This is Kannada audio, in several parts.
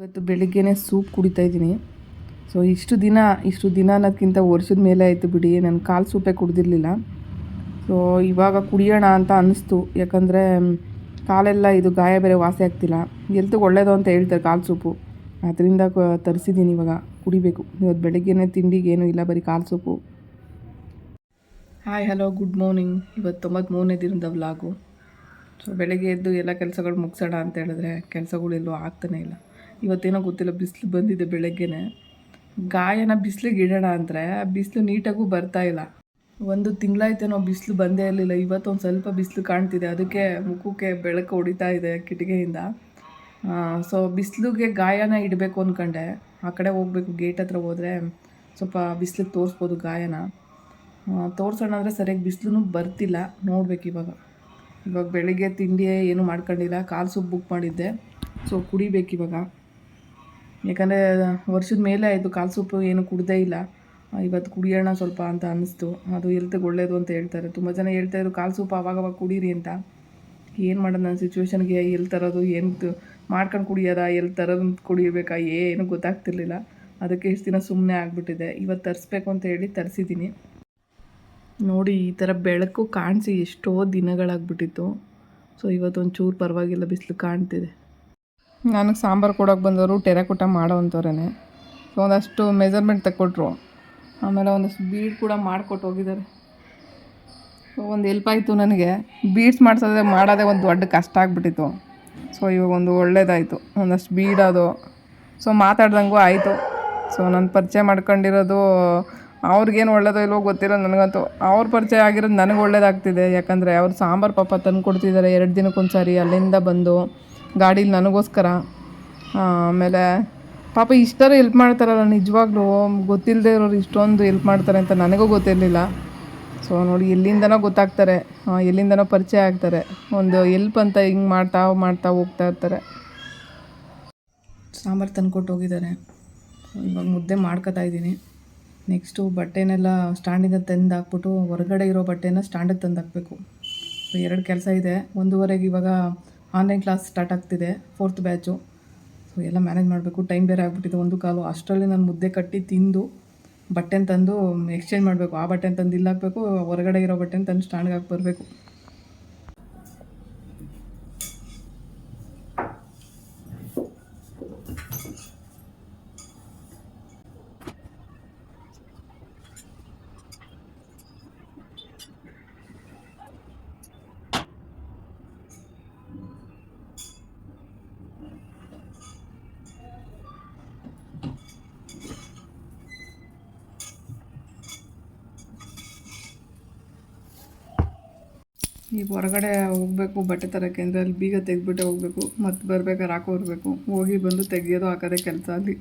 ಇವತ್ತು ಬೆಳಿಗ್ಗೆನೇ ಸೂಪ್ ಕುಡಿತಾ ಇದ್ದೀನಿ. ಸೊ ಇಷ್ಟು ದಿನ ಇಷ್ಟು ದಿನ ಅನ್ನೋದಕ್ಕಿಂತ ವರ್ಷದ ಮೇಲೆ ಆಯಿತು ಬಿಡಿ, ನಾನು ಕಾಲು ಸೂಪೇ ಕುಡ್ದಿರಲಿಲ್ಲ. ಸೊ ಇವಾಗ ಕುಡಿಯೋಣ ಅಂತ ಅನ್ನಿಸ್ತು. ಯಾಕಂದರೆ ಕಾಲೆಲ್ಲ ಇದು ಗಾಯ ಬೇರೆ ವಾಸಿ ಆಗ್ತಿಲ್ಲ. ಎಲ್ತು ಒಳ್ಳೇದು ಅಂತ ಹೇಳ್ತಾರೆ ಕಾಲು ಸೂಪು. ಅದರಿಂದ ತರಿಸಿದ್ದೀನಿ ಇವಾಗ, ಕುಡಿಬೇಕು. ಇವತ್ತು ಬೆಳಗ್ಗೆನೇ ತಿಂಡಿಗೆ ಇಲ್ಲ, ಬರೀ ಕಾಲು soup. Hi hello good morning ಇವತ್ತು ತೊಂಬತ್ತು ಮೂರನೇ ದಿನದ ವ್ಲಾಗು ಸೊ ಬೆಳಗ್ಗೆ ಎದ್ದು ಎಲ್ಲ ಕೆಲಸಗಳು ಮುಗಿಸೋಣ ಅಂತ ಹೇಳಿದ್ರೆ ಕೆಲಸಗಳೆಲ್ಲೂ ಆಗ್ತಾನೇ ಇಲ್ಲ. ಇವತ್ತೇನೋ ಗೊತ್ತಿಲ್ಲ, ಬಿಸಿಲು ಬಂದಿದೆ ಬೆಳಗ್ಗೆನೆ. ಗಾಯನ ಬಿಸಿಲಿಗೆ ಇಡೋಣ ಅಂದರೆ ಬಿಸಿಲು ನೀಟಾಗೂ ಬರ್ತಾ ಇಲ್ಲ. ಒಂದು ತಿಂಗಳಾಯ್ತೇನೋ ಬಿಸಿಲು ಬಂದೇ ಇರಲಿಲ್ಲ. ಇವತ್ತೊಂದು ಸ್ವಲ್ಪ ಬಿಸಿಲು ಕಾಣ್ತಿದೆ. ಅದಕ್ಕೆ ಮುಖಕ್ಕೆ ಬೆಳಕು ಹೊಡಿತಾ ಇದೆ ಕಿಟಕಿಯಿಂದ. ಸೊ ಬಿಸಿಲಿಗೆ ಗಾಯನ ಇಡಬೇಕು ಅಂದ್ಕೊಂಡೆ ಆ ಕಡೆ ಹೋಗಬೇಕು ಗೇಟ್ ಹತ್ರ ಹೋದರೆ ಸ್ವಲ್ಪ ಬಿಸಿಲಿಗೆ ತೋರಿಸ್ಬೋದು ಗಾಯನ. ತೋರಿಸೋಣ ಅಂದರೆ ಸರಿಯಾಗಿ ಬಿಸಿಲು ಬರ್ತಿಲ್ಲ. ನೋಡ್ಬೇಕು ಇವಾಗ. ಇವಾಗ ಬೆಳಿಗ್ಗೆ ತಿಂಡಿ ಏನು ಮಾಡ್ಕೊಂಡಿಲ್ಲ. ಕಾಲು ಸೂಪ್ ಬುಕ್ ಮಾಡಿದ್ದೆ. ಸೊ ಕುಡಿಬೇಕು ಇವಾಗ. ಯಾಕಂದರೆ ವರ್ಷದ ಮೇಲೆ ಆಯಿತು ಕಾಲು ಸೂಪು ಏನು ಕುಡ್ದೇ ಇಲ್ಲ. ಇವತ್ತು ಕುಡಿಯೋಣ ಸ್ವಲ್ಪ ಅಂತ ಅನ್ನಿಸ್ತು. ಅದು ಹೆಲ್ತಿಗೆ ಒಳ್ಳೇದು ಅಂತ ಹೇಳ್ತಾರೆ. ತುಂಬ ಜನ ಹೇಳ್ತಾಯಿದ್ರು ಕಾಲು ಸೂಪ್ ಅವಾಗವಾಗ ಕುಡೀರಿ ಅಂತ. ಏನು ಮಾಡೋದು ನನ್ನ ಸಿಚುವೇಶನ್ಗೆ ಎಲ್ಲಿ ತರೋದು? ಏನು ಮಾಡ್ಕೊಂಡು ಕುಡಿಯೋದ? ಎಲ್ಲಿ ತರೋದು ಕುಡಿಬೇಕಾ ಏನು ಗೊತ್ತಾಗ್ತಿರ್ಲಿಲ್ಲ. ಅದಕ್ಕೆ ಇಷ್ಟು ದಿನ ಸುಮ್ಮನೆ ಆಗಿಬಿಟ್ಟಿದೆ. ಇವತ್ತು ತರಿಸ್ಬೇಕು ಅಂತ ಹೇಳಿ ತರಿಸಿದ್ದೀನಿ. ನೋಡಿ, ಈ ಥರ ಬೆಳಕು ಕಾಣಿಸಿ ಎಷ್ಟೋ ದಿನಗಳಾಗ್ಬಿಟ್ಟಿತ್ತು. ಸೊ ಇವತ್ತೊಂದು ಚೂರು ಪರವಾಗಿಲ್ಲ, ಬಿಸಿಲು ಕಾಣ್ತಿದೆ. ನನಗೆ ಸಾಂಬಾರು ಕೊಡೋಕೆ ಬಂದವರು ಟೆರಾಕೋಟ ಮಾಡೋ ಅಂಥವ್ರೇ ಸೊ ಒಂದಷ್ಟು ಮೆಜರ್ಮೆಂಟ್ ತಕ್ಕೊಟ್ರು ಆಮೇಲೆ ಒಂದಷ್ಟು ಬೀಡ್ ಕೂಡ ಮಾಡಿಕೊಟ್ಟು ಹೋಗಿದ್ದಾರೆ. ಸೊ ಒಂದು ಎಲ್ಪ್ ಆಯಿತು ನನಗೆ. ಬೀಡ್ಸ್ ಮಾಡಿಸೋದೇ ಮಾಡೋದೇ ಒಂದು ದೊಡ್ಡ ಕಷ್ಟ ಆಗಿಬಿಟ್ಟಿತ್ತು. ಸೊ ಇವಾಗ ಒಂದು ಒಳ್ಳೇದಾಯಿತು. ಒಂದಷ್ಟು ಬೀಡೋದು ಸೊ ಮಾತಾಡ್ದಂಗೂ ಆಯಿತು. ಸೊ ನನ್ನ ಪರಿಚಯ ಮಾಡ್ಕೊಂಡಿರೋದು ಅವ್ರಿಗೇನು ಒಳ್ಳೇದೋ ಇಲ್ವೋ ಗೊತ್ತಿಲ್ಲ ನನಗಂತೂ. ಅವ್ರ ಪರಿಚಯ ಆಗಿರೋದು ನನಗೆ ಒಳ್ಳೇದಾಗ್ತಿದೆ. ಯಾಕಂದರೆ ಅವ್ರು ಸಾಂಬಾರು ಪಾಪ ತಂದು ಕೊಡ್ತಿದ್ದಾರೆ ಎರಡು ದಿನಕ್ಕೊಂದು ಸಾರಿ ಅಲ್ಲಿಂದ ಬಂದು. ಗಾಡೀಲಿ ನನಗೋಸ್ಕರ. ಆಮೇಲೆ ಪಾಪ ಇಷ್ಟಾರು ಹೆಲ್ಪ್ ಮಾಡ್ತಾರಲ್ಲ, ನಿಜವಾಗ್ಲೂ ಗೊತ್ತಿಲ್ಲದೆ ಇರೋರು ಇಷ್ಟೊಂದು ಹೆಲ್ಪ್ ಮಾಡ್ತಾರೆ ಅಂತ ನನಗೂ ಗೊತ್ತಿರಲಿಲ್ಲ. ಸೊ ನೋಡಿ, ಎಲ್ಲಿಂದನೋ ಗೊತ್ತಾಗ್ತಾರೆ. ಎಲ್ಲಿಂದನೋ ಪರಿಚಯ ಆಗ್ತಾರೆ. ಒಂದು ಎಲ್ಪ್ ಅಂತ ಹಿಂಗೆ ಮಾಡ್ತಾ ಮಾಡ್ತಾ ಹೋಗ್ತಾ ಇರ್ತಾರೆ. ಸಾಂಬಾರು ತಂದ್ಕೊಟ್ಟು ಹೋಗಿದ್ದಾರೆ. ಇವಾಗ ಮುದ್ದೆ ಮಾಡ್ಕೊತಾ ಇದ್ದೀನಿ. ನೆಕ್ಸ್ಟು ಬಟ್ಟೆನೆಲ್ಲ ಸ್ಟ್ಯಾಂಡಿಂದ ತಂದು ಹಾಕ್ಬಿಟ್ಟು ಹೊರಗಡೆ ಇರೋ ಬಟ್ಟೆನ ಸ್ಟ್ಯಾಂಡಿಗೆ ತಂದು ಹಾಕಬೇಕು. ಎರಡು ಕೆಲಸ ಇದೆ. ಒಂದೂವರೆಗೆ ಇವಾಗ ಆನ್ಲೈನ್ ಕ್ಲಾಸ್ ಸ್ಟಾರ್ಟ್ ಆಗ್ತಿದೆ ಫೋರ್ತ್ ಬ್ಯಾಚು ಸೊ ಎಲ್ಲ ಮ್ಯಾನೇಜ್ ಮಾಡಬೇಕು. ಟೈಮ್ ಬೇರೆ ಆಗಿಬಿಟ್ಟಿದೆ ಒಂದು ಕಾಲು. ಅಷ್ಟರಲ್ಲಿ ನಾನು ಮುದ್ದೆ ಕಟ್ಟಿ ತಿಂದು, ಬಟ್ಟೆನ ತಂದು ಎಕ್ಸ್ಚೇಂಜ್ ಮಾಡಬೇಕು. ಆ ಬಟ್ಟೆನ ತಂದು ಇಲ್ಲಾಕಬೇಕು, ಹೊರಗಡೆ ಇರೋ ಬಟ್ಟೆನ ತಂದು ಸ್ಟ್ಯಾಂಡ್ಗೆ ಹಾಕಿ ಬರಬೇಕು. ಈಗ ಹೊರಗಡೆ ಹೋಗಬೇಕು, ಬಟ್ಟೆ ತರೋಕ್ಕೆ ಅಂದರೆ ಅಲ್ಲಿ ಬೀಗ ತೆಗೆದ್ಬಿಟ್ಟೆ ಹೋಗಬೇಕು, ಮತ್ತು ಬರ್ಬೇಕಾದ್ರೆ ಹಾಕೋ ಬರಬೇಕು. ಹೋಗಿ ಬಂದು ತೆಗೆಯೋದು ಹಾಕೋದೇ ಕೆಲಸ ಅಲ್ಲಿ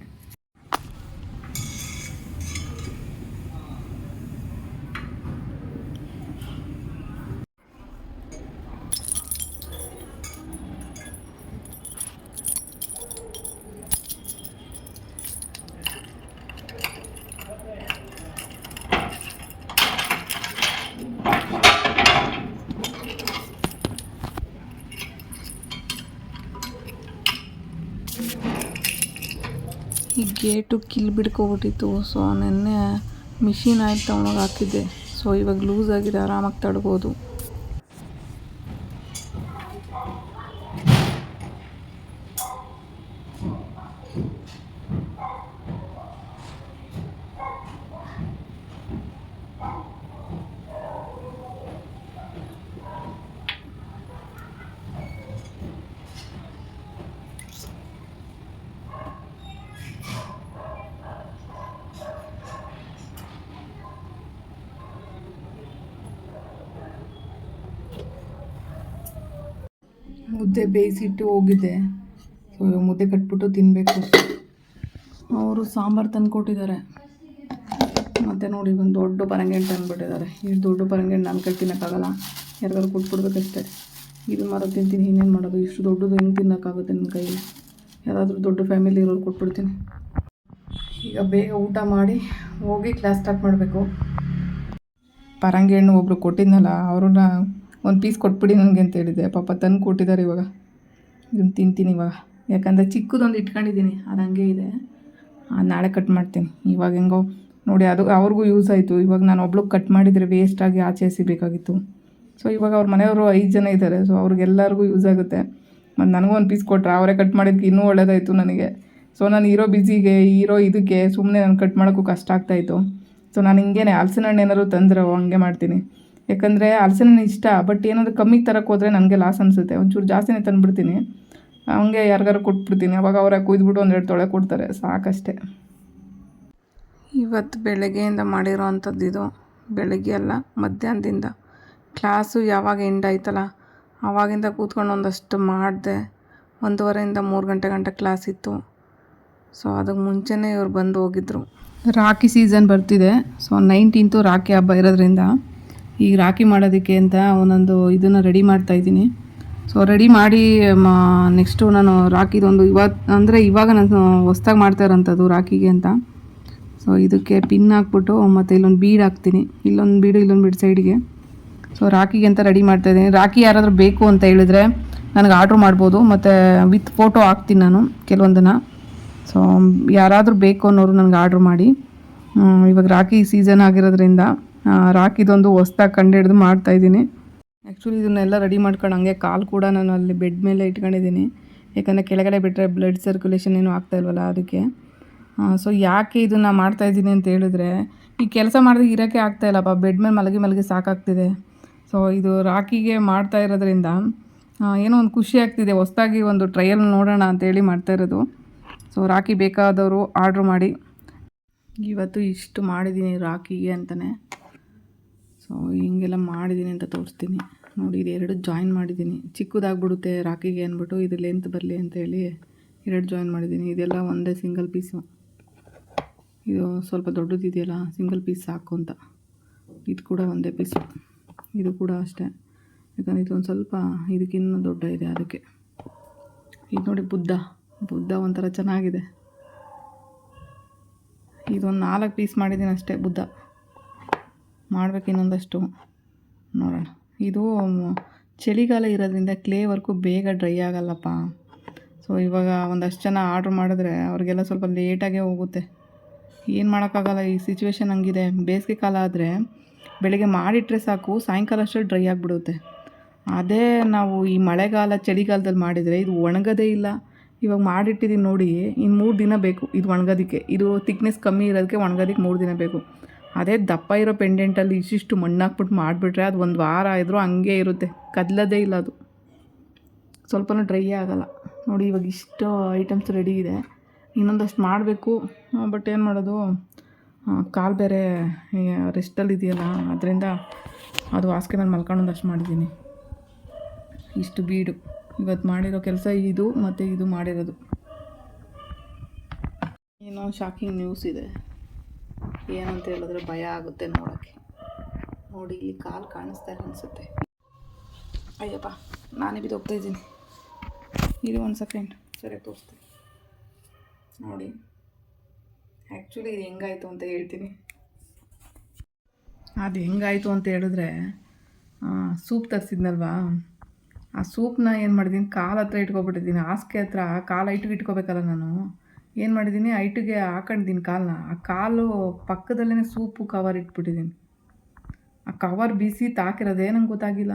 ಈ ಗೇಟು ಕಿಲ್ ಬಿಡ್ಕೊಬಿಟ್ಟಿತ್ತು. ಸೊ ನೆನ್ನೆ ಮಿಷಿನ್ ಆಯ್ತು ತೊಗೊಂಡೋಗಿ ಹಾಕಿದ್ದೆ. ಸೊ ಇವಾಗ ಲೂಸ್ ಆಗಿದೆ, ಆರಾಮಾಗಿ ತಡ್ಬೋದು. ಮುದ್ದೆ ಬೇಯಿಸಿಟ್ಟು ಹೋಗಿದ್ದೆ ಸೊ ಮುದ್ದೆ ಕಟ್ಬಿಟ್ಟು ತಿನ್ನಬೇಕು ಅವರು ಸಾಂಬಾರು ತಂದು ಕೊಟ್ಟಿದ್ದಾರೆ ಮತ್ತು ನೋಡಿ ಒಂದು ದೊಡ್ಡ ಪರಂಗಿಹಣ್ಣು ತಂದುಬಿಟ್ಟಿದ್ದಾರೆ. ಈ ದೊಡ್ಡ ಪರಂಗಿಹಣ್ಣು ನಾನು ಕೈ ತಿನ್ನೋಕ್ಕಾಗಲ್ಲ. ಯಾರಿಗಾದ್ರು ಕೊಟ್ಬಿಡ್ಬೇಕಷ್ಟೇ. ಇದು ಮರ ತಿಂತೀನಿ, ಇನ್ನೇನು ಮಾಡೋದು? ಇಷ್ಟು ದೊಡ್ಡದು ಹೆಂಗೆ ತಿನ್ನೋಕ್ಕಾಗುತ್ತೆ ನನ್ನ ಕೈಯಲ್ಲಿ ಯಾರಾದರೂ ದೊಡ್ಡ ಫ್ಯಾಮಿಲಿ ಇರೋರು ಕೊಟ್ಬಿಡ್ತೀನಿ. ಈಗ ಬೇಗ ಊಟ ಮಾಡಿ ಹೋಗಿ ಕ್ಲಾಸ್ ಸ್ಟಾರ್ಟ್ ಮಾಡಬೇಕು. ಪರಂಗಿ ಹಣ್ಣು ಒಬ್ಬರು ಕೊಟ್ಟಿದ್ನಲ್ಲ, ಅವ್ರನ್ನ ಒಂದು ಪೀಸ್ ಕೊಟ್ಬಿಡಿ ನನಗೆ ಅಂತ ಹೇಳಿದ್ದೆ ಪಾಪ ತಂದು ಕೊಟ್ಟಿದ್ದಾರೆ ಇವಾಗ. ಇದನ್ನು ತಿಂತೀನಿ ಇವಾಗ. ಯಾಕಂದರೆ ಚಿಕ್ಕದೊಂದು ಇಟ್ಕೊಂಡಿದ್ದೀನಿ. ಅದು ಹಂಗೆ ಇದೆ. ನಾಳೆ ಕಟ್ ಮಾಡ್ತೀನಿ. ಇವಾಗ ಹೆಂಗೋ ನೋಡಿ, ಅದು ಅವ್ರಿಗೂ ಯೂಸ್ ಆಯಿತು. ಇವಾಗ ನಾನು ಒಬ್ಳಿಗೆ ಕಟ್ ಮಾಡಿದರೆ ವೇಸ್ಟಾಗಿ ಆಚೆ ಎಸಿಬೇಕಾಗಿತ್ತು ಸೊ ಇವಾಗ ಅವ್ರ ಮನೆಯವರು ಐದು ಜನ ಇದ್ದಾರೆ ಸೊ ಅವ್ರಿಗೆಲ್ಲರಿಗೂ ಯೂಸ್ ಆಗುತ್ತೆ. ಮತ್ತು ನನಗೂ ಒಂದು ಪೀಸ್ ಕೊಟ್ಟರೆ ಅವರೇ ಕಟ್ ಮಾಡಿದ್ದಕ್ಕೆ ಇನ್ನೂ ಒಳ್ಳೇದಾಯಿತು ನನಗೆ. ಸೊ ನಾನು ಇರೋ ಬಿಸಿಗೆ ಇರೋ ಇದಕ್ಕೆ ಸುಮ್ಮನೆ ನಾನು ಕಟ್ ಮಾಡೋಕ್ಕೂ ಕಷ್ಟ ಆಗ್ತಾಯಿತ್ತು ಸೊ ನಾನು ಹಿಂಗೇನೆ ಹಲಸಿನ ಹಣ್ಣು ಏನಾದ್ರು ತಂದ್ರೆ ಹಂಗೆ ಮಾಡ್ತೀನಿ. ಯಾಕಂದರೆ ಹಲಸಿನ ಇಷ್ಟ ಬಟ್ ಏನಾದರೂ ಕಮ್ಮಿ ತರಕ್ಕೆ ಹೋದರೆ ನನಗೆ ಲಾಸ್ ಅನಿಸುತ್ತೆ. ಒಂಚೂರು ಜಾಸ್ತಿನೇ ತಂದುಬಿಡ್ತೀನಿ. ಹಂಗೆ ಯಾರಿಗಾರು ಕೊಟ್ಬಿಡ್ತೀನಿ. ಅವಾಗ ಅವರ ಕುಯ್ದುಬಿಟ್ಟು ಒಂದೆರಡು ತೊಳೆ ಕೊಡ್ತಾರೆ. ಸಾಕಷ್ಟೇ. ಇವತ್ತು ಬೆಳಗ್ಗೆಯಿಂದ ಮಾಡಿರೋ ಅಂಥದ್ದು ಇದು. ಬೆಳಗ್ಗೆ ಅಲ್ಲ ಮಧ್ಯಾಹ್ನದಿಂದ. ಕ್ಲಾಸು ಯಾವಾಗ ಎಂಡ್ ಆಯ್ತಲ್ಲ? ಆವಾಗಿಂದ ಕೂತ್ಕೊಂಡು ಒಂದಷ್ಟು ಮಾಡಿದೆ. ಒಂದೂವರೆಯಿಂದ ಮೂರು ಗಂಟೆ ಗಂಟೆ ಕ್ಲಾಸ್ ಇತ್ತು. ಸೊ ಅದಕ್ಕೆ ಮುಂಚೆನೇ ಇವ್ರು ಬಂದು ಹೋಗಿದ್ರು. ರಾಖಿ ಸೀಸನ್ ಬರ್ತಿದೆ. ಸೊ ನೈನ್ಟೀನ್ತು ರಾಖಿ ಹಬ್ಬ ಇರೋದ್ರಿಂದ ಈಗ ರಾಖಿ ಮಾಡೋದಕ್ಕೆ ಅಂತ ಒಂದೊಂದು ಇದನ್ನು ರೆಡಿ ಮಾಡ್ತಾ ಇದ್ದೀನಿ. ಸೊ ರೆಡಿ ಮಾಡಿ ನೆಕ್ಸ್ಟು ನಾನು ರಾಖಿದೊಂದು ಇವತ್ತು ಅಂದರೆ ಇವಾಗ ನಾನು ಹೊಸ್ದಾಗಿ ಮಾಡ್ತಾ ಇರೋಂಥದ್ದು ರಾಖಿಗೆ ಅಂತ. ಸೊ ಇದಕ್ಕೆ ಪಿನ್ ಹಾಕ್ಬಿಟ್ಟು ಮತ್ತು ಇಲ್ಲೊಂದು ಬೀಡ್ ಹಾಕ್ತೀನಿ. ಇಲ್ಲೊಂದು ಬೀಡು ಇಲ್ಲೊಂದು ಬೀಡ್ ಸೈಡಿಗೆ ಸೊ ರಾಖಿಗೆ ಅಂತ ರೆಡಿ ಮಾಡ್ತಾ ಇದ್ದೀನಿ. ರಾಖಿ ಯಾರಾದರೂ ಬೇಕು ಅಂತ ಹೇಳಿದ್ರೆ ನನಗೆ ಆರ್ಡ್ರ್ ಮಾಡ್ಬೋದು. ಮತ್ತು ವಿತ್ ಫೋಟೋ ಹಾಕ್ತೀನಿ ನಾನು ಕೆಲವೊಂದನ್ನು. ಸೊ ಯಾರಾದರೂ ಬೇಕು ಅನ್ನೋರು ನನಗೆ ಆರ್ಡ್ರ್ ಮಾಡಿ. ಇವಾಗ ರಾಖಿ ಸೀಸನ್ ಆಗಿರೋದ್ರಿಂದ. ಆ, ರಾಖಿದೊಂದು ಹೊಸ್ದಾಗಿ ಮಾಡ್ತಾ ಮಾಡ್ತಾಯಿದ್ದೀನಿ ಆ್ಯಕ್ಚುಲಿ ಇದನ್ನೆಲ್ಲ ರೆಡಿ ಮಾಡ್ಕೊಂಡು ಹಂಗೆ ಕಾಲು ಕೂಡ ನಾನು ಅಲ್ಲಿ ಬೆಡ್ ಮೇಲೆ ಇಟ್ಕೊಂಡಿದ್ದೀನಿ. ಯಾಕಂದರೆ ಕೆಳಗಡೆ ಬಿಟ್ಟರೆ ಬ್ಲಡ್ ಸರ್ಕ್ಯುಲೇಷನ್ ಏನೂ ಆಗ್ತಾ ಇಲ್ವಲ್ಲ ಅದಕ್ಕೆ. ಸೊ ಯಾಕೆ ಇದನ್ನು ಮಾಡ್ತಾಯಿದ್ದೀನಿ ಅಂತ ಹೇಳಿದ್ರೆ ಈ ಕೆಲಸ ಮಾಡಿದ್ರೆ ಇರೋಕ್ಕೆ ಆಗ್ತಾ ಇಲ್ಲಪ್ಪ ಬೆಡ್ ಮೇಲೆ ಮಲಗಿ ಮಲಗಿ ಸಾಕಾಗ್ತಿದೆ. ಸೊ ಇದು ರಾಕಿಗೆ ಮಾಡ್ತಾ ಇರೋದ್ರಿಂದ ಏನೋ ಒಂದು ಖುಷಿ ಆಗ್ತಿದೆ. ಹೊಸ್ದಾಗಿ ಒಂದು ಟ್ರಯಲ್ ನೋಡೋಣ ಅಂತೇಳಿ ಮಾಡ್ತಾ ಇರೋದು. ಸೊ ರಾಕಿ ಬೇಕಾದವರು ಆರ್ಡ್ರ್ ಮಾಡಿ. ಇವತ್ತು ಇಷ್ಟು ಮಾಡಿದ್ದೀನಿ ರಾಕಿಗೆ ಅಂತಲೇ ಸೊ ಹಿಂಗೆಲ್ಲ ಮಾಡಿದ್ದೀನಿ ಅಂತ ತೋರಿಸ್ತೀನಿ. ನೋಡಿ, ಇದು ಎರಡು ಜಾಯಿನ್ ಮಾಡಿದ್ದೀನಿ ಚಿಕ್ಕದಾಗ್ಬಿಡುತ್ತೆ ರಾಕಿಗೆ ಅಂದ್ಬಿಟ್ಟು ಇದು ಲೆಂತ್ ಬರಲಿ ಅಂತೇಳಿ ಎರಡು ಜಾಯಿನ್ ಮಾಡಿದ್ದೀನಿ ಇದೆಲ್ಲ ಒಂದೇ ಸಿಂಗಲ್ ಪೀಸು ಇದು ಸ್ವಲ್ಪ ದೊಡ್ಡದಿದೆಯಲ್ಲ ಸಿಂಗಲ್ ಪೀಸ್ ಸಾಕು ಅಂತ. ಇದು ಕೂಡ ಒಂದೇ ಪೀಸು ಇದು ಕೂಡ ಅಷ್ಟೇ. ಯಾಕಂದರೆ ಇದೊಂದು ಸ್ವಲ್ಪ ಇದಕ್ಕಿನ್ನೂ ದೊಡ್ಡ ಇದೆ ಅದಕ್ಕೆ. ಇದು ನೋಡಿ ಬುದ್ಧ. ಬುದ್ಧ ಒಂಥರ ಚೆನ್ನಾಗಿದೆ. ಇದೊಂದು ನಾಲ್ಕು ಪೀಸ್ ಮಾಡಿದ್ದೀನಿ ಅಷ್ಟೇ, ಬುದ್ಧ. ಮಾಡ್ಬೇಕು ಇನ್ನೊಂದಷ್ಟು. ನೋಡೋಣ. ಇದು ಚಳಿಗಾಲ ಇರೋದ್ರಿಂದ ಕ್ಲೇ ವರ್ಕು ಬೇಗ ಡ್ರೈ ಆಗಲ್ಲಪ್ಪ. ಸೊ ಇವಾಗ ಒಂದಷ್ಟು ಜನ ಆರ್ಡ್ರ್ ಮಾಡಿದ್ರೆ ಅವ್ರಿಗೆಲ್ಲ ಸ್ವಲ್ಪ ಲೇಟಾಗೇ ಹೋಗುತ್ತೆ. ಏನು ಮಾಡೋಕ್ಕಾಗಲ್ಲ, ಈ ಸಿಚುವೇಶನ್ ಹಂಗಿದೆ. ಬೇಸಿಗೆ ಕಾಲ ಆದರೆ ಬೆಳಗ್ಗೆ ಮಾಡಿಟ್ರೆ ಸಾಕು, ಸಾಯಂಕಾಲ ಅಷ್ಟು ಡ್ರೈ ಆಗಿಬಿಡುತ್ತೆ. ಅದೇ ನಾವು ಈ ಮಳೆಗಾಲ, ಚಳಿಗಾಲದಲ್ಲಿ ಮಾಡಿದರೆ ಇದು ಒಣಗೋದೇ ಇಲ್ಲ. ಇವಾಗ ಮಾಡಿಟ್ಟಿದ್ದೀನಿ ನೋಡಿ ಇನ್ನು ಮೂರು ದಿನ ಬೇಕು ಇದು ಒಣಗೋದಕ್ಕೆ. ಇದು ತಿಕ್ನೆಸ್ ಕಮ್ಮಿ ಇರೋದಕ್ಕೆ ಒಣಗೋದಕ್ಕೆ ಮೂರು ದಿನ ಬೇಕು. ಅದೇ ದಪ್ಪ ಇರೋ ಪೆಂಡೆಂಟಲ್ಲಿ ಇಷ್ಟಿಷ್ಟು ಮಣ್ಣು ಹಾಕ್ಬಿಟ್ಟು ಮಾಡಿಬಿಟ್ರೆ ಅದು ಒಂದು ವಾರ ಆದರೂ ಹಂಗೆ ಇರುತ್ತೆ. ಕದಲದೇ ಇಲ್ಲ ಅದು. ಸ್ವಲ್ಪನೂ ಡ್ರೈ ಆಗೋಲ್ಲ. ನೋಡಿ ಇವಾಗ ಇಷ್ಟು ಐಟಮ್ಸ್ ರೆಡಿ ಇದೆ. ಇನ್ನೊಂದಷ್ಟು ಮಾಡಬೇಕು. ಬಟ್ ಏನು ಮಾಡೋದು? ಕಾಲು ಬೇರೆ ರೆಸ್ಟಲ್ಲಿ ಇದೆಯಲ್ಲ, ಅದರಿಂದ ಅದು ಹಾಸಿಗೆ ಮೇಲೆ ಮಲ್ಕೊಂಡೊಂದಷ್ಟು ಮಾಡಿದ್ದೀನಿ. ಇಷ್ಟು ಬೀಡು. ಇವತ್ತು ಮಾಡಿರೋ ಕೆಲಸ ಇದು, ಮತ್ತು ಇದು ಮಾಡಿರೋದು. ಏನೋ ಶಾಕಿಂಗ್ ನ್ಯೂಸ್ ಇದೆ. ಏನಂತ ಹೇಳಿದ್ರೆ ಭಯ ಆಗುತ್ತೆ ನೋಡೋಕ್ಕೆ. ನೋಡಿ, ಇಲ್ಲಿ ಕಾಲು ಕಾಣಿಸ್ತಾ ಇದೆ ಅನಿಸುತ್ತೆ. ಅಯ್ಯಪ್ಪ, ನಾನೇ ಬಿದ್ದು ಹೋಗ್ತಾ ಇದ್ದೀನಿ. ಇದು ಒಂದು ಸೆಕೆಂಡ್ ಸರಿ, ತೋರಿಸ್ತೀನಿ. ನೋಡಿ ಆ್ಯಕ್ಚುಲಿ ಇದು ಹೆಂಗಾಯಿತು ಅಂತ ಹೇಳ್ತೀನಿ. ಅದು ಹೆಂಗಾಯಿತು ಅಂತ ಹೇಳಿದ್ರೆ ಸೂಪ್ ತರಿಸಿದ್ನಲ್ವಾ? ಆ ಸೂಪ್ನ ಏನು ಮಾಡಿದ್ದೀನಿ? ಕಾಲು ಹತ್ರ ಇಟ್ಕೊಬಿಟ್ಟಿದ್ದೀನಿ. ಹಾಸಿಗೆ ಹತ್ರ ಕಾಲು ಇಟ್ಟು ಇಟ್ಕೋಬೇಕಲ್ಲ ನಾನು. ಏನು ಮಾಡಿದ್ದೀನಿ ಐಟಿಗೆ ಹಾಕೊಂಡಿದ್ದೀನಿ ಕಾಲನ್ನ ಆ ಕಾಲು ಪಕ್ಕದಲ್ಲೇ ಸೂಪು ಕವರ್ ಇಟ್ಬಿಟ್ಟಿದ್ದೀನಿ ಆ ಕವರ್ ಬಿಸಿ ತಾಕಿರೋದೇ ನಂಗೆ ಗೊತ್ತಾಗಿಲ್ಲ.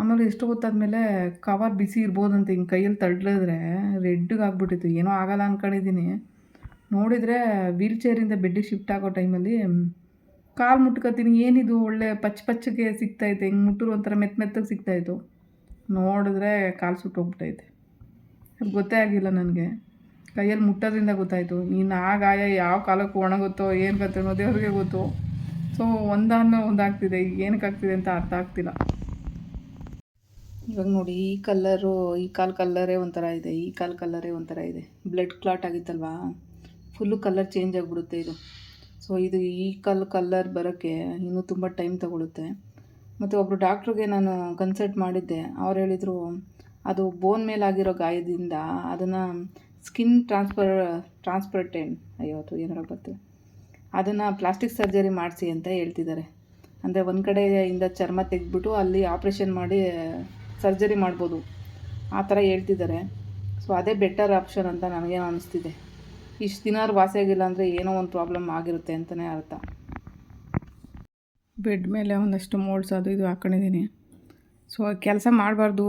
ಆಮೇಲೆ ಎಷ್ಟು ಗೊತ್ತಾದಮೇಲೆ ಕವರ್ ಬಿಸಿ ಇರ್ಬೋದಂತ ಹಿಂಗೆ ಕೈಯಲ್ಲಿ ತಳ್ಳಿದ್ರೆ ರೆಡ್ಗೆ ಆಗಿಬಿಟ್ಟಿತ್ತು. ಏನೋ ಆಗಲ್ಲ ಅಂದ್ಕೊಂಡಿದ್ದೀನಿ ನೋಡಿದರೆ ವೀಲ್ ಚೇರಿಂದ ಬೆಡ್ಡಿಗೆ ಶಿಫ್ಟ್ ಆಗೋ ಟೈಮಲ್ಲಿ ಕಾಲು ಮುಟ್ಕೋತೀನಿ. ಏನಿದು? ಒಳ್ಳೆ ಪಚ್ಚ ಪಚ್ಚಗೆ ಸಿಗ್ತಾಯಿತ್ತು ಹಿಂಗೆ ಮುಟ್ಟರು ಒಂಥರ ಮೆತ್ತ ಮೆತ್ತಗೆ ಸಿಗ್ತಾಯಿತ್ತು ನೋಡಿದ್ರೆ ಕಾಲು ಸುಟ್ಟೋಗ್ಬಿಟ್ಟೈತೆ. ಗೊತ್ತೇ ಆಗಿಲ್ಲ ನನಗೆ. ಕೈಯಲ್ಲಿ ಮುಟ್ಟೋದ್ರಿಂದ ಗೊತ್ತಾಯಿತು. ನೀನು ಆ ಗಾಯ ಯಾವ ಕಾಲಕ್ಕೆ ಒಣಗುತ್ತೋ, ಏನು ಕತೆ ದೇವ್ರಿಗೆ ಗೊತ್ತು. ಸೊ ಒಂದನ್ನು ಒಂದಾಗ್ತಿದೆ. ಈಗ ಏನಕ್ಕೆ ಆಗ್ತಿದೆ ಅಂತ ಅರ್ಥ ಆಗ್ತಿಲ್ಲ. ಇವಾಗ ನೋಡಿ, ಈ ಕಲ್ಲರು ಈ ಕಾಲು ಕಲ್ಲರೇ ಒಂಥರ ಇದೆ, ಈ ಕಾಲು ಕಲ್ಲರೇ ಒಂಥರ ಇದೆ. ಬ್ಲಡ್ ಕ್ಲಾಟ್ ಆಗಿತ್ತಲ್ವಾ? ಫುಲ್ಲು ಕಲರ್ ಚೇಂಜ್ ಆಗಿಬಿಡುತ್ತೆ ಇದು. ಸೊ ಇದು ಈ ಕಾಲು ಕಲ್ಲರ್ ಬರೋಕ್ಕೆ ಇನ್ನೂ ತುಂಬ ಟೈಮ್ ತಗೊಳುತ್ತೆ. ಮತ್ತು ಒಬ್ಬರು ಡಾಕ್ಟ್ರಿಗೆ ನಾನು ಕನ್ಸಲ್ಟ್ ಮಾಡಿದ್ದೆ. ಅವ್ರು ಹೇಳಿದರು, ಅದು ಬೋನ್ ಮೇಲಾಗಿರೋ ಗಾಯದಿಂದ ಅದನ್ನು ಸ್ಕಿನ್ ಟ್ರಾನ್ಸ್ಫರ್ ಟ್ರಾನ್ಸ್ಪರ್ಟೇನ್ ಅಯ್ಯೋ, ಅದು ಏನಾರ ಬರ್ತದೆ ಅದನ್ನು ಪ್ಲಾಸ್ಟಿಕ್ ಸರ್ಜರಿ ಮಾಡಿಸಿ ಅಂತ ಹೇಳ್ತಿದ್ದಾರೆ ಅಂದರೆ ಒಂದು ಕಡೆಯಿಂದ ಚರ್ಮ ತೆಗೆದ್ಬಿಟ್ಟು ಅಲ್ಲಿ ಆಪ್ರೇಷನ್ ಮಾಡಿ, ಸರ್ಜರಿ ಮಾಡ್ಬೋದು. ಆ ಥರ ಹೇಳ್ತಿದ್ದಾರೆ ಸೊ, ಅದೇ ಬೆಟರ್ ಆಪ್ಷನ್ ಅಂತ ನನಗೇನು ಅನಿಸ್ತಿದೆ. ಇಷ್ಟು ದಿನ ವಾಸಿ ಆಗಿಲ್ಲ ಅಂದರೆ ಏನೋ ಒಂದು ಪ್ರಾಬ್ಲಮ್ ಆಗಿರುತ್ತೆ ಅಂತಲೇ ಅರ್ಥ. ಬೆಡ್ ಮೇಲೆ ಒಂದಷ್ಟು ಮೋಲ್ಡ್ಸ್ ಅದು ಇದು ಹಾಕ್ಕೊಂಡಿದ್ದೀನಿ ಸೊ ಕೆಲಸ ಮಾಡಬಾರ್ದು,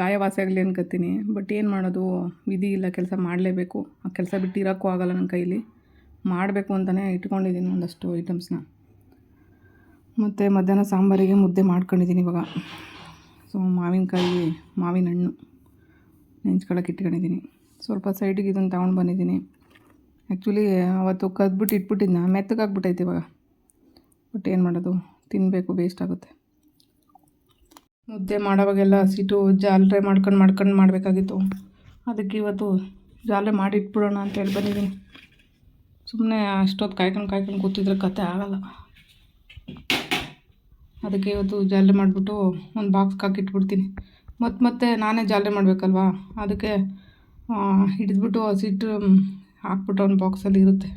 ಗಾಯವಾಸಿ ಆಗಲಿ ಅನ್ಕೋತೀನಿ ಬಟ್ ಏನು ಮಾಡೋದು? ವಿಧಿ ಇಲ್ಲ, ಕೆಲಸ ಮಾಡಲೇಬೇಕು. ಆ ಕೆಲಸ ಬಿಟ್ಟು ಇರೋಕ್ಕೂ ಆಗಲ್ಲ ನನ್ನ ಕೈಲಿ. ಮಾಡಬೇಕು ಅಂತಲೇ ಇಟ್ಕೊಂಡಿದ್ದೀನಿ ಒಂದಷ್ಟು ಐಟಮ್ಸ್ನ ಮತ್ತು ಮಧ್ಯಾಹ್ನ ಸಾಂಬಾರಿಗೆ ಮುದ್ದೆ ಮಾಡ್ಕೊಂಡಿದ್ದೀನಿ ಇವಾಗ. ಸೊ ಮಾವಿನಕಾಯಿ ಮಾವಿನ ಹಣ್ಣು ನೆಂಚ್ಕೊಳಕ್ಕೆ ಇಟ್ಕೊಂಡಿದ್ದೀನಿ. ಸ್ವಲ್ಪ ಸೈಡಿಗೆ ಇದನ್ನು ತಗೊಂಡು ಬಂದಿದ್ದೀನಿ. ಆ್ಯಕ್ಚುಲಿ ಅವತ್ತು ಕದ್ಬಿಟ್ಟು ಇಟ್ಬಿಟ್ಟಿದ್ನ. ಮೆತ್ತಗಾಗ್ಬಿಟ್ಟೈತೆ ಇವಾಗ. ಬಟ್ ಏನು ಮಾಡೋದು? ತಿನ್ನಬೇಕು ವೇಸ್ಟ್ ಆಗುತ್ತೆ. ಮುದ್ದೆ ಮಾಡೋವಾಗೆಲ್ಲ ಹಸಿಟ್ಟು, ಜಾಲ್ರೆ ಮಾಡ್ಕೊಂಡು ಮಾಡ್ಕೊಂಡು ಮಾಡಬೇಕಾಗಿತ್ತು. ಅದಕ್ಕೆ ಇವತ್ತು ಜಾಲ್ರೆ ಮಾಡಿಟ್ಬಿಡೋಣ ಅಂತ ಹೇಳಿ ಬಂದಿದ್ದೀನಿ. ಸುಮ್ಮನೆ ಅಷ್ಟೊತ್ತು ಕಾಯ್ಕೊಂಡು ಕಾಯ್ಕೊಂಡು ಕೂತಿದ್ರೆ ಕತೆ ಆಗಲ್ಲ. ಅದಕ್ಕೆ ಇವತ್ತು ಜಾಲ್ರೆ ಮಾಡಿಬಿಟ್ಟು ಒಂದು ಬಾಕ್ಸ್ಗೆ ಹಾಕಿಟ್ಬಿಡ್ತೀನಿ. ಮತ್ತು ಮತ್ತೆ ನಾನೇ ಜಾಲ್ರೆ ಮಾಡಬೇಕಲ್ವಾ? ಅದಕ್ಕೆ ಹಿಡಿದ್ಬಿಟ್ಟು ಹಸಿಟ್ಟು ಹಾಕ್ಬಿಟ್ಟು ಒಂದು ಬಾಕ್ಸಲ್ಲಿ ಇರುತ್ತೆ.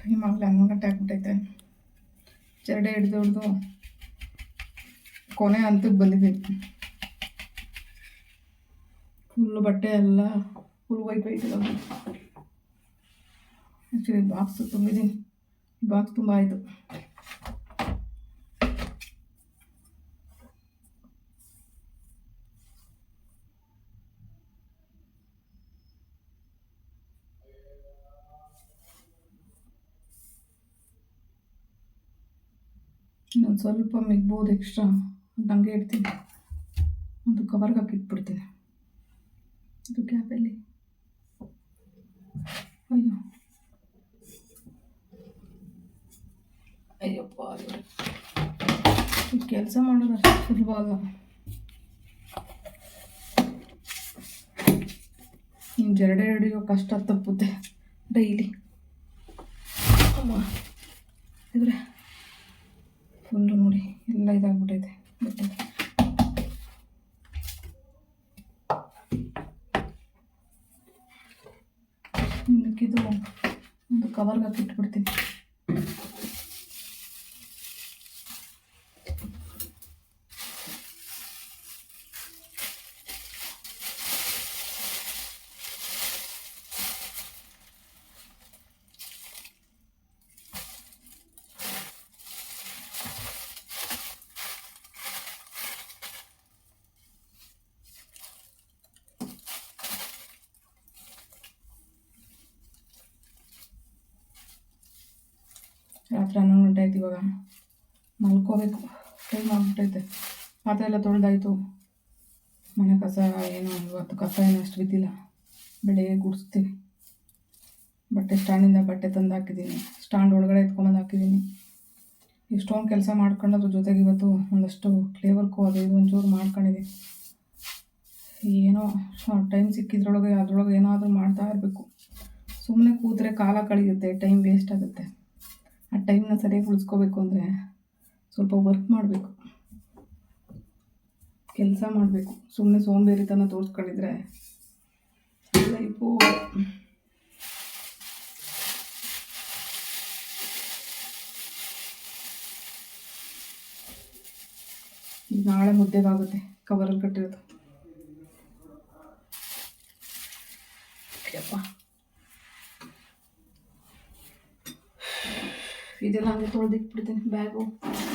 ಟೈಮ್ ಆಗಲಿ ಹನ್ನೊಂದು ಗಂಟೆ ಆಗ್ಬಿಟ್ಟೈತೆ ಚರಡೆ ಹಿಡಿದು ಕೊನೆ ಹಂತಕ್ಕೆ ಬಂದಿದ್ದೀನಿ ಫುಲ್ಲು ಬಟ್ಟೆ ಎಲ್ಲ full white white actually box ತುಂಬಿದ್ದೀನಿ. Box ತುಂಬ ಆಯಿತು. ಇನ್ನೊಂದು ಸ್ವಲ್ಪ ಮಿಗ್ಬೋದು ಎಕ್ಸ್ಟ್ರಾ ಹಂಗೆ ಇಡ್ತೀನಿ. ಒಂದು ಕವರ್ಗೆ ಹಾಕಿ ಇಟ್ಬಿಡ್ತೀನಿ ಇದು ಕ್ಯಾಪಲ್ಲಿ ಅಯ್ಯೋ. ಅಯ್ಯಪ್ಪ ಕೆಲಸ ಮಾಡೋದು ಅಷ್ಟು ಸುಲಭ ಅಲ್ಲ. ಇನ್ನು ಜರಡೆ ಹಿಡಿಯೋ ಕಷ್ಟ ತಪ್ಪುತ್ತೆ. ಡೈಲಿ. ಅಮ್ಮ. ಇದ್ರೆ ಫುಲ್ಲು ನೋಡಿ ಎಲ್ಲ ಇದಾಗ್ಬಿಟ್ಟೈತೆ ಮಿಕ್ಕಿದ್ದು ಒಂದು ಕವರ್ಗೆ ಹಾಕಿ ರಾತ್ರಿ ಹನ್ನೊಂದು ಗಂಟೆ ಇವಾಗ. ಮಲ್ಕೋಬೇಕು. ಟೈಮ್ ಆಗ್ಬಿಟ್ಟೈತೆ. ಪಾತ್ರೆ ಎಲ್ಲ ತೊಳೆದಾಯ್ತು. ಮನೆ ಕಸ ಏನು, ಇವತ್ತು ಕಸ ಏನು ಅಷ್ಟು ಬಿದ್ದಿಲ್ಲ. ಬೆಳಿಗ್ಗೆ ಗುಡಿಸ್ತೀನಿ ಬಟ್ಟೆ ಸ್ಟ್ಯಾಂಡಿಂದ ಬಟ್ಟೆ ತಂದು ಹಾಕಿದ್ದೀನಿ. ಸ್ಟ್ಯಾಂಡ್ ಒಳಗಡೆ ಎತ್ಕೊಂಬಂದು ಹಾಕಿದ್ದೀನಿ. ಇಷ್ಟೊಂದು ಕೆಲಸ ಮಾಡ್ಕೊಂಡು ಅದ್ರ ಜೊತೆಗೆ ಇವತ್ತು ಒಂದಷ್ಟು ಕ್ಲೇ ವರ್ಕು ಅದು ಇದು ಒಂಚೂರು ಮಾಡ್ಕೊಂಡಿದ್ದೀನಿ. ಏನೋ ಟೈಮ್ ಸಿಕ್ಕಿದ್ರೊಳಗೆ ಅದರೊಳಗೆ ಏನಾದರೂ ಮಾಡ್ತಾ ಇರಬೇಕು. ಸುಮ್ಮನೆ ಕೂತ್ರೆ ಕಾಲ ಕಳೆಯುತ್ತೆ. ಟೈಮ್ ವೇಸ್ಟ್ ಆಗುತ್ತೆ. ಆ ಟೈಮ್ನ ಸರಿಯಾಗಿ ಉಳಿಸ್ಕೋಬೇಕು ಅಂದರೆ ಸ್ವಲ್ಪ ವರ್ಕ್ ಮಾಡಬೇಕು. ಕೆಲಸ ಮಾಡಬೇಕು. ಸುಮ್ಮನೆ ಸೋಂಬೇರಿತನ ತೋರಿಸ್ಕೊಂಡಿದ್ರೆ ಲೈಫು ನಾಳೆ ಮುದ್ದೆಗಾಗುತ್ತೆ ಕವರಲ್ಲಿ ಕಟ್ಟಿರೋದು. ಯಪ್ಪ Videolarımda koyduk buradan. Bye bye.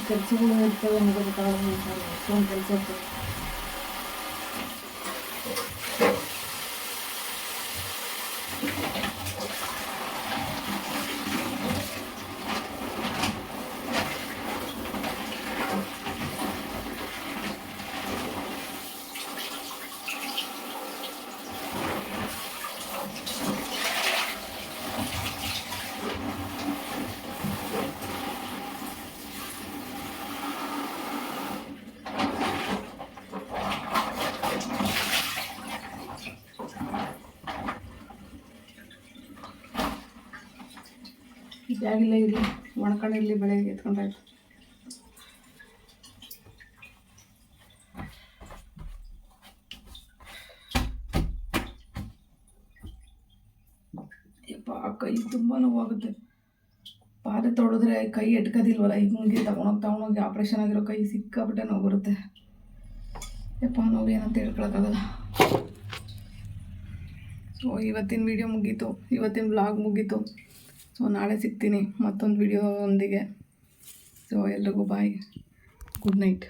que el círculo del no debe estar organizado, son. ಬ್ಯಾಗಿಲ್ಲ ಇರಲಿ ಒಣಕೊಂಡಿರಲಿ ಬೆಳಗ್ಗೆ ಎತ್ಕೊಂಡಾಯ್ತು ಯಪ್ಪ, ಕೈ ತುಂಬ ನೋವಾಗುತ್ತೆ. ಪಾದ ತೊಳೆದ್ರೆ ಕೈ ಎಟ್ಕೋದಿಲ್ವಲ್ಲ ಹಿಂಗೆ ತಗೊಂಡೋಗಿ ತಗೊಂಡೋಗಿ ಆಪ್ರೇಷನ್ ಆಗಿರೋ ಕೈ ಸಿಕ್ಕಾಬಿಟ್ಟೆ ನೋವು ಬರುತ್ತೆ ಯಪ್ಪ ನೋವು ಏನಂತ ಹೇಳ್ಕೊಳಕ್ಕಾಗಲ್ಲ. ಸೊ ಇವತ್ತಿನ ವಿಡಿಯೋ ಮುಗೀತು. ಇವತ್ತಿನ ಬ್ಲಾಗ್ ಮುಗೀತು. ಸೊ ನಾಳೆ ಸಿಗ್ತೀನಿ ಮತ್ತೊಂದು ವಿಡಿಯೋ ಒಂದಿಗೆ. ಸೊ ಎಲ್ರಿಗೂ ಬಾಯ್ ಗುಡ್ ನೈಟ್